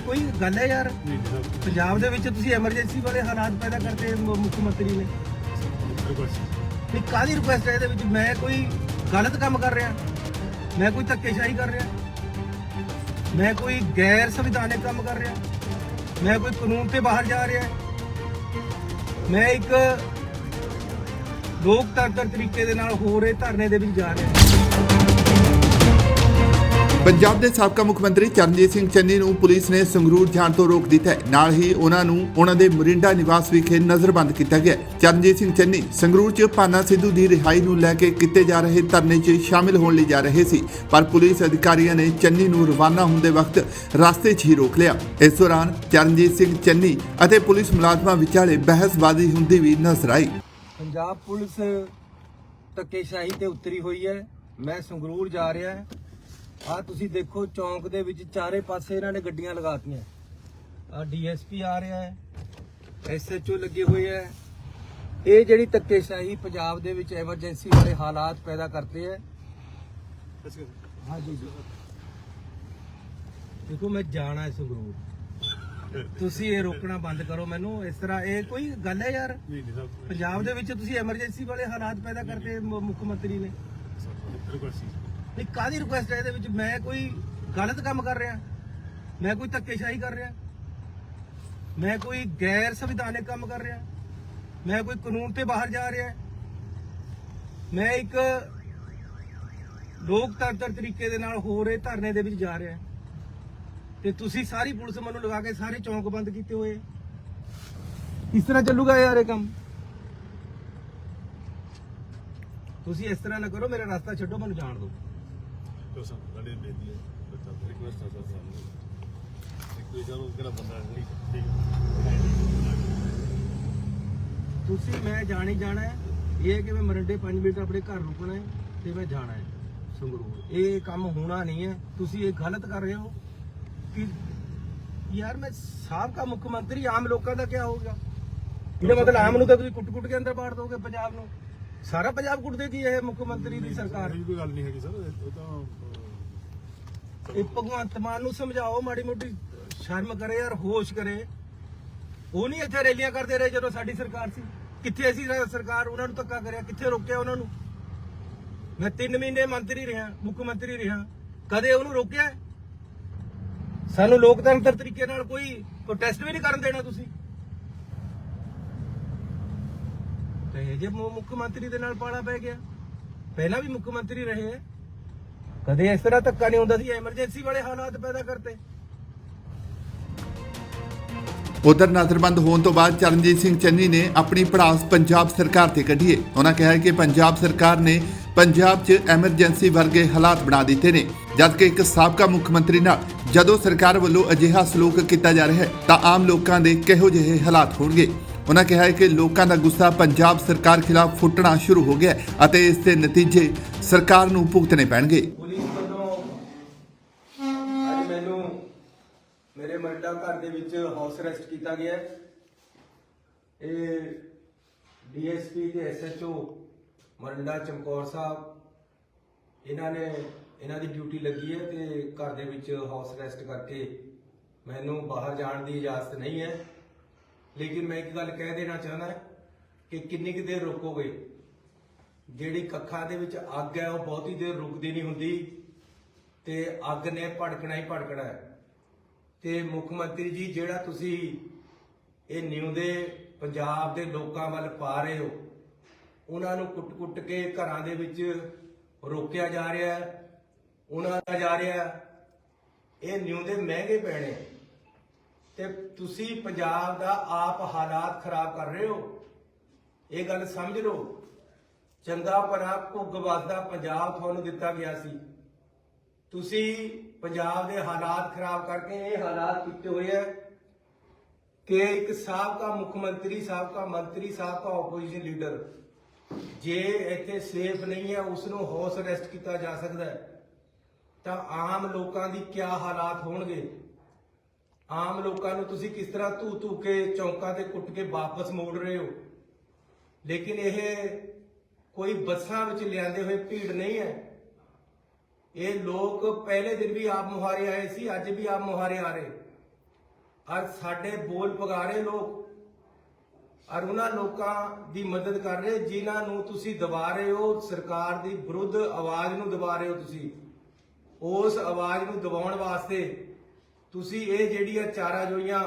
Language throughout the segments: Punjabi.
ਕੋਈ ਗੱਲ ਹੈ ਯਾਰ? ਪੰਜਾਬ ਦੇ ਵਿੱਚ ਤੁਸੀਂ ਐਮਰਜੈਂਸੀ ਵਾਲੇ ਹਾਲਾਤ ਪੈਦਾ ਕਰਤੇ ਮ- ਮੁੱਖ ਮੰਤਰੀ ਨੇ। ਵੀ ਕਾਹਦੀ ਰਿਕੁਐਸਟ ਹੈ ਇਹਦੇ ਵਿੱਚ? ਮੈਂ ਕੋਈ ਗਲਤ ਕੰਮ ਕਰ ਰਿਹਾ? ਮੈਂ ਕੋਈ ਧੱਕੇਸ਼ਾਹੀ ਕਰ ਰਿਹਾ? ਮੈਂ ਕੋਈ ਗੈਰ ਸੰਵਿਧਾਨਕ ਕੰਮ ਕਰ ਰਿਹਾ? ਮੈਂ ਕੋਈ ਕਾਨੂੰਨ ਤੇ ਬਾਹਰ ਜਾ ਰਿਹਾ? ਮੈਂ ਇੱਕ ਲੋਕਤੰਤਰ ਤਰੀਕੇ ਦੇ ਨਾਲ ਹੋ ਰਹੇ ਧਰਨੇ ਦੇ ਵਿੱਚ ਜਾ ਰਿਹਾ। ਪੰਜਾਬ ਦੇ ਸਾਬਕਾ ਮੁੱਖ ਮੰਤਰੀ ਚਰਨਜੀਤ ਸਿੰਘ ਚੰਨੀ ਨੂੰ ਪੁਲਿਸ ਨੇ ਸੰਗਰੂਰ ਜਾਣ ਤੋਂ ਰੋਕ ਦਿੱਤਾ ਹੈ। ਨਾਲ ਹੀ ਉਹਨਾਂ ਨੂੰ ਉਹਨਾਂ ਦੇ ਮਰਿੰਡਾ ਨਿਵਾਸ ਵਿਖੇ ਨਜ਼ਰਬੰਦ ਕੀਤਾ ਗਿਆ ਚਰਨਜੀਤ ਸਿੰਘ ਚੰਨੀ ਸੰਗਰੂਰ 'ਚ ਪਾਨਾ ਸਿੱਧੂ ਦੀ ਰਿਹਾਈ ਨੂੰ ਲੈ ਕੇ ਕੀਤੇ ਜਾ ਰਹੇ ਧਰਨੇ 'ਚ ਸ਼ਾਮਿਲ ਹੋਣ ਲਈ ਜਾ ਰਹੇ ਸੀ। ਪਰ ਪੁਲਿਸ ਅਧਿਕਾਰੀਆਂ ਨੇ ਚੰਨੀ ਨੂੰ ਰਵਾਨਾ ਹੁੰਦੇ ਵਕਤ ਰਸਤੇ 'ਚ ਹੀ ਰੋਕ ਲਿਆ। ਇਸ ਦੌਰਾਨ ਚਰਨਜੀਤ ਸਿੰਘ ਚੰਨੀ ਅਤੇ ਪੁਲਿਸ ਮੁਲਾਜ਼ਮਾਂ ਵਿਚਾਲੇ ਬਹਿਸਬਾਜ਼ੀ ਹੁੰਦੀ ਵੀ ਨਜ਼ਰ ਆਈ। ਪੰਜਾਬ ਪੁਲਿਸ ਧੱਕੇਸ਼ਾਹੀ ਤੇ ਉਤਰੀ ਹੋਈ ਹੈ। ਮੈਂ ਸੰਗਰੂਰ ਜਾ ਰਿਹਾ ਹਾਂ। ਆ ਤੁਸੀਂ ਦੇਖੋ ਚੌਂਕ ਦੇ ਵਿੱਚ ਚਾਰੇ ਪਾਸੇ ਇਹਨਾਂ ਨੇ ਗੱਡੀਆਂ ਲਗਾਤੀਆਂ। ਆ ਡੀਐਸਪੀ ਆ ਰਿਹਾ ਹੈ ਐਸਐਚਓ ਲੱਗੇ ਹੋਏ ਹੈ। ਇਹ ਜਿਹੜੀ ਧੱਕੇਸ਼ਾਹੀ ਪੰਜਾਬ ਦੇ ਵਿੱਚ ਐਮਰਜੈਂਸੀ ਵਾਲੇ ਹਾਲਾਤ ਪੈਦਾ ਕਰਤੇ ਹੈ। ਹਾਂ ਜੀ। ਜੀ ਦੇਖੋ ਮੈਂ ਜਾਣਾ ਹੈ ਸੰਗਰੂਰ। ਤੁਸੀਂ ਇਹ ਰੋਕਣਾ ਬੰਦ ਕਰੋ ਮੈਨੂੰ। ਇਸ ਤਰ੍ਹਾਂ ਇਹ ਕੋਈ ਗੱਲ ਹੈ ਯਾਰ? ਪੰਜਾਬ ਦੇ ਵਿੱਚ ਤੁਸੀਂ ਐਮਰਜੈਂਸੀ ਵਾਲੇ ਹਾਲਾਤ ਪੈਦਾ ਕਰਤੇ ਮ- ਮੁੱਖ ਮੰਤਰੀ ਨੇ। ਨਹੀਂ ਕਾਦੀ ਰਿਕੁਐਸਟ ਹੈ ਇਹਦੇ ਵਿੱਚ? ਮੈਂ ਕੋਈ ਗਲਤ ਕੰਮ ਕਰ ਰਿਹਾ। ਮੈਂ ਕੋਈ ਧੱਕੇਸ਼ਾਹੀ ਕਰ ਰਿਹਾ। ਮੈਂ ਕੋਈ ਗੈਰ ਸੰਵਿਧਾਨਕ ਕੰਮ ਕਰ ਰਿਹਾ। ਮੈਂ ਕੋਈ ਕਾਨੂੰਨ ਤੇ ਬਾਹਰ ਜਾ ਰਿਹਾ। ਮੈਂ ਇੱਕ ਲੋਕਤੰਤਰ ਤਰੀਕੇ ਦੇ ਨਾਲ ਹੋ ਰਹੇ ਧਰਨੇ ਦੇ ਵਿੱਚ ਜਾ ਰਿਹਾ। ਤੇ ਤੁਸੀਂ ਸਾਰੀ ਪੁਲਿਸ ਮੈਨੂੰ ਲਗਾ ਕੇ ਸਾਰੇ ਚੌਂਕ ਬੰਦ ਕੀਤੇ ਹੋਏ। ਇਸ ਤਰ੍ਹਾਂ ਚੱਲੂਗਾ ਯਾਰ ਇਹ ਕੰਮ? ਤੁਸੀਂ ਇਸ ਤਰ੍ਹਾਂ ਨਾ ਕਰੋ, ਮੇਰਾ ਰਸਤਾ ਛੱਡੋ, ਮੈਨੂੰ ਜਾਣ ਦਿਓ। ਤੋ ਸਰ ਸਾਡੇ ਬੇਦੀ ਹੈ ਬੱਚਾ ਰਿਕੁਐਸਟ ਆ, ਸਰ, ਸਾਨੂੰ। ਇੱਕ ਕੋਈ ਚਲੋ ਕਿਹੜਾ ਬੰਦਾ ਨਹੀਂ, ਠੀਕ ਤੁਸੀਂ, ਮੈਂ ਜਾਣੀ ਜਾਣਾ ਹੈ। ਇਹ ਕਿ ਮੈਂ ਮਰੰਡੇ 5 ਮਿੰਟ ਆਪਣੇ ਘਰ ਰੁਕਣਾ ਹੈ ਤੇ ਮੈਂ ਜਾਣਾ ਹੈ ਸੰਗਰੂਰ। ਇਹ ਕੰਮ ਹੋਣਾ ਨਹੀਂ ਹੈ। ਤੁਸੀਂ ਇਹ ਗਲਤ ਕਰ ਰਹੇ ਹੋ ਕਿ ਯਾਰ ਮੈਂ ਸਾਬਕਾ ਮੁੱਖ ਮੰਤਰੀ ਆਮ ਲੋਕਾਂ ਦਾ ਕੀ ਹੋਊਗਾ ਇਹਦਾ ਮਤਲਬ ਆਮ ਨੂੰ ਤਾਂ ਤੁਸੀਂ ਕੁੱਟ-ਕੁੱਟ ਕੇ ਅੰਦਰ ਬਾੜ ਦੋਗੇ ਪੰਜਾਬ ਨੂੰ। ਸਾਰਾ ਪੰਜਾਬ ਕੁੱਟ ਦੇਗੀ ਇਹ ਮੁੱਖ ਮੰਤਰੀ ਦੀ ਸਰਕਾਰ? ਇਹ ਕੋਈ ਗੱਲ ਨਹੀਂ ਹੈਗੀ ਸਰ ਉਹ ਤਾਂ ਇਹ ਭਗਵੰਤ ਮਾਨ ਨੂੰ ਸਮਝਾਓ ਮਾੜੀ ਮੋਟੀ ਸ਼ਰਮ ਕਰੇ ਯਾਰ ਹੋਸ਼ ਕਰੇ। ਉਹ ਨਹੀਂ ਇੱਥੇ ਰੈਲੀਆਂ ਕਰਦੇ ਰਹੇ ਜਦੋਂ ਸਾਡੀ ਸਰਕਾਰ ਸੀ। ਕਿੱਥੇ ਅਸੀਂ ਰ- ਸਰਕਾਰ ਉਹਨਾਂ ਨੂੰ ਧੱਕਾ ਕਰਿਆ ਕਿੱਥੇ ਰੋਕਿਆ ਉਹਨਾਂ ਨੂੰ? ਮੈਂ 3 ਮਹੀਨੇ ਮੰਤਰੀ ਰਿਹਾ ਮੁੱਖ ਮੰਤਰੀ ਰਿਹਾ। ਕਦੇ ਉਹਨੂੰ ਰੋਕਿਆ? ਹੈ? ਸਾਨੂੰ ਲੋਕਤੰਤਰ ਤਰੀਕੇ ਨਾਲ ਕੋਈ ਪ੍ਰੋਟੈਸਟ ਵੀ ਨਹੀਂ ਕਰਨ ਦੇਣਾ ਤੁਸੀਂ। ਤੇ ਜੇ ਮੁ- ਮੁੱਖ ਮੰਤਰੀ ਦੇ ਨਾਲ ਪਾਲਾ ਪੈ ਗਿਆ, ਪਹਿਲਾਂ ਵੀ ਮੁੱਖ ਮੰਤਰੀ ਰਹੇ ਹੈ ਕਦੇ ਇਸ ਤਰ੍ਹਾਂ ਧੱਕਾ ਨਹੀਂ ਹੁੰਦਾ ਸੀ, ਐਮਰਜੈਂਸੀ ਵਾਲੇ ਹਾਲਾਤ ਪੈਦਾ ਕਰਤੇ। ਉਧਰ ਨਜ਼ਰਬੰਦ ਹੋਣ ਤੋਂ ਬਾਅਦ ਚਰਨਜੀਤ ਸਿੰਘ ਚੰਨੀ ਨੇ ਆਪਣੀ ਪੜਾਸ ਪੰਜਾਬ ਸਰਕਾਰ ਤੇ ਕੱਢੀ ਹੈ ਉਹਨਾਂ ਕਿਹਾ ਕਿ ਪੰਜਾਬ ਸਰਕਾਰ ਨੇ ਪੰਜਾਬ 'ਚ ਐਮਰਜੈਂਸੀ ਵਰਗੇ ਹਾਲਾਤ ਬਣਾ ਦਿੱਤੇ ਨੇ। ਜਦਕਿ ਇੱਕ ਸਾਬਕਾ ਮੁੱਖ ਮੰਤਰੀ ਨਾਲ ਜਦੋਂ ਸਰਕਾਰ ਵੱਲੋਂ ਅਜਿਹਾ ਸਲੂਕ ਕੀਤਾ ਜਾ ਰਿਹਾ ਹੈ, ਤਾਂ ਆਮ ਲੋਕਾਂ ਦੇ ਕਿਹੋ ਜਿਹੇ ਹਾਲਾਤ ਹੋਣਗੇ? ਉਹਨਾਂ ਕਿਹਾ ਹੈ ਕਿ ਲੋਕਾਂ ਦਾ ਗੁੱਸਾ ਪੰਜਾਬ ਸਰਕਾਰ ਖਿਲਾਫ ਫੁੱਟਣਾ ਸ਼ੁਰੂ ਹੋ ਗਿਆ ਹੈ ਅਤੇ ਇਸ ਦੇ ਨਤੀਜੇ ਸਰਕਾਰ ਨੂੰ ਭੁਗਤਣੇ ਪੈਣਗੇ। ਪੁਲਿਸ ਵੱਲੋਂ ਅੱਜ ਮੈਨੂੰ ਮੇਰੇ ਮਰਡਾ ਘਰ ਦੇ ਵਿੱਚ ਹਾਊਸ ਅਰੈਸਟ ਕੀਤਾ ਗਿਆ ਹੈ। ਇਹ ਡੀਐਸਪੀ ਤੇ ਐਸਐਚਓ ਮਰਡਾ ਚਮਕੌਰ ਸਾਹਿਬ, ਇਹਨਾਂ ਨੇ ਇਹਨਾਂ ਦੀ ਡਿਊਟੀ ਲੱਗੀ ਹੈ ਤੇ ਘਰ ਦੇ ਵਿੱਚ ਹਾਊਸ ਅਰੈਸਟ ਕਰਕੇ ਮੈਨੂੰ ਬਾਹਰ ਜਾਣ ਦੀ ਇਜਾਜ਼ਤ ਨਹੀਂ ਹੈ। ਲੇਕਿਨ ਮੈਂ ਇੱਕ ਗੱਲ ਕਹਿ ਦੇਣਾ ਚਾਹੁੰਦਾ ਕਿ ਕਿੰਨੀ ਕੁ ਦੇਰ ਰੋਕੋਗੇ? ਜਿਹੜੀ ਕੱਖਾਂ ਦੇ ਵਿੱਚ ਅੱਗ ਹੈ, ਉਹ ਬਹੁਤੀ ਦੇਰ ਰੁਕਦੀ ਨਹੀਂ ਹੁੰਦੀ ਤੇ ਅੱਗ ਨੇ ਭੜਕਣਾ ਹੀ ਭੜਕਣਾ ਹੈ। ਤੇ ਮੁੱਖ ਮੰਤਰੀ ਜੀ, ਜਿਹੜਾ ਤੁਸੀਂ ਇਹ ਨਿਉਂਦੇ ਪੰਜਾਬ ਦੇ ਲੋਕਾਂ ਵੱਲ ਪਾ ਰਹੇ ਹੋ, ਉਹਨਾਂ ਨੂੰ ਕੁੱਟ-ਕੁੱਟ ਕੇ ਘਰਾਂ ਦੇ ਵਿੱਚ ਰੋਕਿਆ ਜਾ ਰਿਹਾ ਹੈ, ਉਹਨਾਂ ਦਾ ਜਾ ਰਿਹਾ ਹੈ। ਇਹ ਨਿਉਂਦੇ ਮਹਿੰਗੇ ਪੈਣੇ ਤੇ ਤੁਸੀਂ ਪੰਜਾਬ ਦਾ ਆਪ ਹਾਲਾਤ ਖਰਾਬ ਕਰ ਰਹੇ ਹੋ। ਇਹ ਗੱਲ ਸਮਝ ਲਓ। ਚੰਗਾ ਭਰਾ ਭੁੱਗ ਵਸਦਾ ਪੰਜਾਬ ਤੁਹਾਨੂੰ ਦਿੱਤਾ ਗਿਆ ਸੀ। ਤੁਸੀਂ ਪੰਜਾਬ ਦੇ ਹਾਲਾਤ ਖਰਾਬ ਕਰਕੇ ਇਹ ਹਾਲਾਤ ਕੀਤੇ ਹੋਏ ਹੈ ਕਿ ਇੱਕ ਸਾਬਕਾ ਮੁੱਖ ਮੰਤਰੀ, ਸਾਬਕਾ ਮੰਤਰੀ, ਸਾਬਕਾ ਆਪੋਜੀਸ਼ਨ ਲੀਡਰ ਜੇ ਇੱਥੇ ਸੇਫ ਨਹੀਂ ਹੈ ਉਸ ਨੂੰ ਹਾਊਸ ਅਰੈਸਟ ਕੀਤਾ ਜਾ ਸਕਦਾ ਹੈ। ਤਾਂ ਆਮ ਲੋਕਾਂ ਦੀ ਕੀ ਹਾਲਾਤ ਹੋਣਗੇ? ਆਮ ਲੋਕਾਂ ਨੂੰ ਤੁਸੀਂ ਕਿਸ ਤਰ੍ਹਾਂ ਧੂ ਧੂ ਕੇ ਚੌਂਕਾਂ ਤੇ ਕੁੱਟ ਕੇ ਵਾਪਸ ਮੋੜ ਰਹੇ ਹੋ? ਲੇਕਿਨ ਇਹ ਕੋਈ ਬੱਸਾਂ ਵਿੱਚ ਲਿਆਂਦੇ ਹੋਏ ਭੀੜ ਨਹੀਂ ਹੈ। ਇਹ ਲੋਕ ਪਹਿਲੇ ਦਿਨ ਵੀ ਆਪ ਮੁਹਾਰੇ ਆਏ ਸੀ, ਅੱਜ ਵੀ ਆਪ ਮੁਹਾਰੇ ਆ ਰਹੇ। ਔਰ ਸਾਡੇ ਬੋਲ ਪਗਾਰੇ ਲੋਕ ਔਰ ਉਹਨਾਂ ਲੋਕਾਂ ਦੀ ਮਦਦ ਕਰ ਰਹੇ, ਜਿਨ੍ਹਾਂ ਨੂੰ ਤੁਸੀਂ ਦਬਾ ਰਹੇ ਹੋ, ਸਰਕਾਰ ਦੀ ਵਿਰੁੱਧ ਆਵਾਜ਼ ਨੂੰ ਦਬਾ ਰਹੇ ਹੋ ਤੁਸੀਂ। ਉਸ ਆਵਾਜ਼ ਨੂੰ ਦਬਾਉਣ ਵਾਸਤੇ ਤੁਸੀਂ ਇਹ ਜਿਹੜੀਆਂ ਚਾਰਾ ਜੋਈਆਂ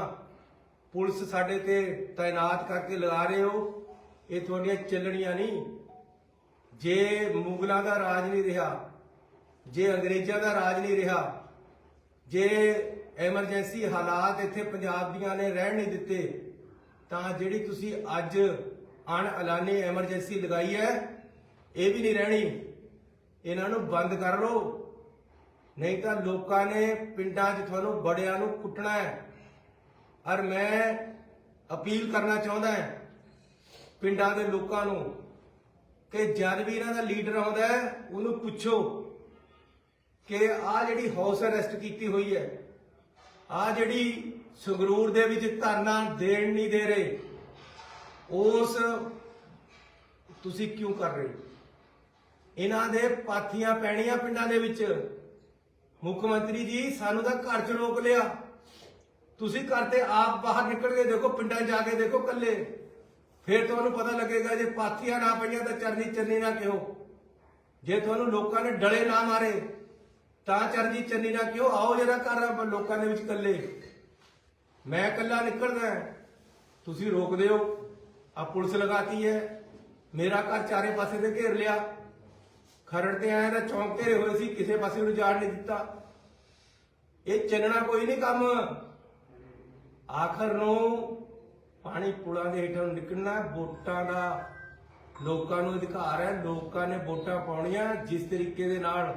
ਪੁਲਿਸ ਸਾਡੇ ਤੇ ਤਾਇਨਾਤ ਕਰਕੇ ਲਗਾ ਰਹੇ ਹੋ, ਇਹ ਤੁਹਾਡੀਆਂ ਚੱਲਣੀਆਂ ਨਹੀਂ। ਜੇ ਮੁਗਲਾਂ ਦਾ ਰਾਜ ਨਹੀਂ ਰਿਹਾ, ਜੇ ਅੰਗਰੇਜ਼ਾਂ ਦਾ ਰਾਜ ਨਹੀਂ ਰਿਹਾ, ਜੇ ਐਮਰਜੈਂਸੀ ਹਾਲਾਤ ਇੱਥੇ ਪੰਜਾਬ ਦੀਆਂ ਨੇ ਰਹਿਣ ਨਹੀਂ ਦਿੱਤੇ, ਤਾਂ ਜਿਹੜੀ ਤੁਸੀਂ ਅੱਜ ਅਣ ਐਲਾਨੀ ਐਮਰਜੈਂਸੀ ਲਗਾਈ ਹੈ, ਇਹ ਵੀ ਨਹੀਂ ਰਹਿਣੀ। ਇਹਨਾਂ ਨੂੰ ਬੰਦ ਕਰ ਲਓ। ਨਹੀਂ ਤਾਂ ਲੋਕਾਂ ਨੇ ਪਿੰਡਾਂ 'ਚ ਤੁਹਾਨੂੰ ਬੜਿਆਂ ਨੂੰ ਕੁੱਟਣਾ ਹੈ। ਔਰ ਮੈਂ ਅਪੀਲ ਕਰਨਾ ਚਾਹੁੰਦਾ ਹਾਂ ਪਿੰਡਾਂ ਦੇ ਲੋਕਾਂ ਨੂੰ ਕਿ ਜਦ ਵੀ ਇਹਨਾਂ ਦਾ ਲੀਡਰ ਆਉਂਦਾ ਹੈ, ਉਹਨੂੰ ਪੁੱਛੋ ਕਿ ਆ ਜਿਹੜੀ ਹਾਊਸ ਅਰੈਸਟ ਕੀਤੀ ਹੋਈ ਹੈ ਆ ਜਿਹੜੀ ਸੰਗਰੂਰ ਦੇ ਵਿੱਚ ਧਰਨਾ ਦੇਣ ਨਹੀਂ ਦੇ ਰਹੇ, ਉਸ ਤੁਸੀਂ ਕਿਉਂ ਕਰ ਰਹੇ ਇਹਨਾਂ ਦੇ ਪਾਥੀਆਂ ਪੈਣੀਆਂ ਪਿੰਡਾਂ ਦੇ ਵਿੱਚ। ਮੁੱਖ ਮੰਤਰੀ ਜੀ, ਸਾਨੂੰ ਤਾਂ ਘਰ 'ਚ ਰੋਕ ਲਿਆ। ਤੁਸੀਂ ਘਰ ਤੇ ਆਪ ਬਾਹਰ ਨਿਕਲ ਕੇ ਦੇਖੋ, ਪਿੰਡਾਂ 'ਚ ਜਾ ਕੇ ਦੇਖੋ ਕੱਲੇ ਫਿਰ ਤੁਹਾਨੂੰ ਪਤਾ ਲੱਗੇਗਾ, ਜੇ ਪਾਥੀਆਂ ਨਾ ਪਈਆਂ ਤਾਂ ਚਰਨੀ ਚੰਨੀ ਨਾ ਕਿਉਂ? ਜੇ ਤੁਹਾਨੂੰ ਲੋਕਾਂ ਨੇ ਡਲੇ ਨਾ ਮਾਰੇ, ਤਾਂ ਚਰਨੀ ਚੰਨੀ ਨਾ ਕਿਉਂ? ਆਓ ਜਰਾ ਘਰ, ਆਪਾਂ ਲੋਕਾਂ ਦੇ ਵਿੱਚ ਕੱਲੇ ਮੈਂ ਕੱਲਾ ਨਿਕਲਦਾ ਤੁਸੀਂ ਰੋਕਦੇ ਹੋ। ਆ ਪੁਲਿਸ ਲਗਾਤੀ ਹੈ। ਮੇਰਾ ਘਰ ਚਾਰੇ ਪਾਸੇ ਤੇ ਘੇਰ ਲਿਆ। ਖਰੜ ਤੇ ਆਇਆ ਤਾਂ ਚੌਂਕ ਘੇਰੇ ਹੋਏ ਸੀ, ਕਿਸੇ ਪਾਸੇ ਨੂੰ ਜਾਣ ਨਹੀਂ ਦਿੱਤਾ। ਇਹ ਚੱਲਣਾ ਕੋਈ ਨਹੀਂ ਕੰਮ। ਆਖਰ ਨੂੰ ਪਾਣੀ ਪੁਲਾਂ ਦੇ ਹੇਠੋਂ ਨਿਕਲਣਾ, ਵੋਟਾਂ ਦਾ ਲੋਕਾਂ ਨੂੰ ਅਧਿਕਾਰ ਹੈ, ਲੋਕਾਂ ਨੇ ਵੋਟਾਂ ਪਾਉਣੀਆਂ, ਜਿਸ ਤਰੀਕੇ ਦੇ ਨਾਲ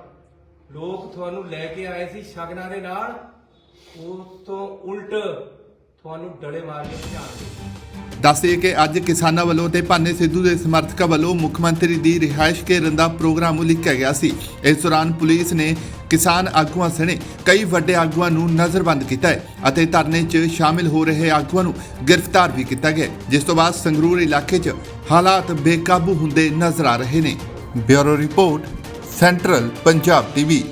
ਲੋਕ ਤੁਹਾਨੂੰ ਲੈ ਕੇ ਆਏ ਸੀ ਸ਼ਗਨਾਂ ਦੇ ਨਾਲ, ਉਸ ਤੋਂ ਉਲਟ ਤੁਹਾਨੂੰ ਡਲੇ ਮਾਰ ਕੇ ਭਜਾਣਗੇ ਦੱਸਦੇ ਕਿ ਅੱਜ ਕਿਸਾਨਾਂ ਵੱਲੋਂ ਤੇ ਭਾਨੇ ਸਿੱਧੂ ਦੇ ਸਮਰਥਕਾਂ ਵੱਲੋਂ ਮੁੱਖ ਮੰਤਰੀ ਦੀ ਰਿਹਾਇਸ਼ ਘੇਰਨ ਦਾ ਪ੍ਰੋਗਰਾਮ ਉਲੀਕਿਆ ਗਿਆ ਸੀ। ਇਸ ਦੌਰਾਨ ਪੁਲਿਸ ਨੇ ਕਿਸਾਨ ਆਗੂਆਂ ਸਣੇ ਕਈ ਵੱਡੇ ਆਗੂਆਂ ਨੂੰ ਨਜ਼ਰਬੰਦ ਕੀਤਾ ਹੈ ਅਤੇ ਧਰਨੇ 'ਚ ਸ਼ਾਮਿਲ ਹੋ ਰਹੇ ਆਗੂਆਂ ਨੂੰ ਗ੍ਰਿਫਤਾਰ ਵੀ ਕੀਤਾ ਗਿਆ ਜਿਸ ਤੋਂ ਬਾਅਦ ਸੰਗਰੂਰ ਇਲਾਕੇ 'ਚ ਹਾਲਾਤ ਬੇਕਾਬੂ ਹੁੰਦੇ ਨਜ਼ਰ ਆ ਰਹੇ ਨੇ। Bureau report, central Punjab TV.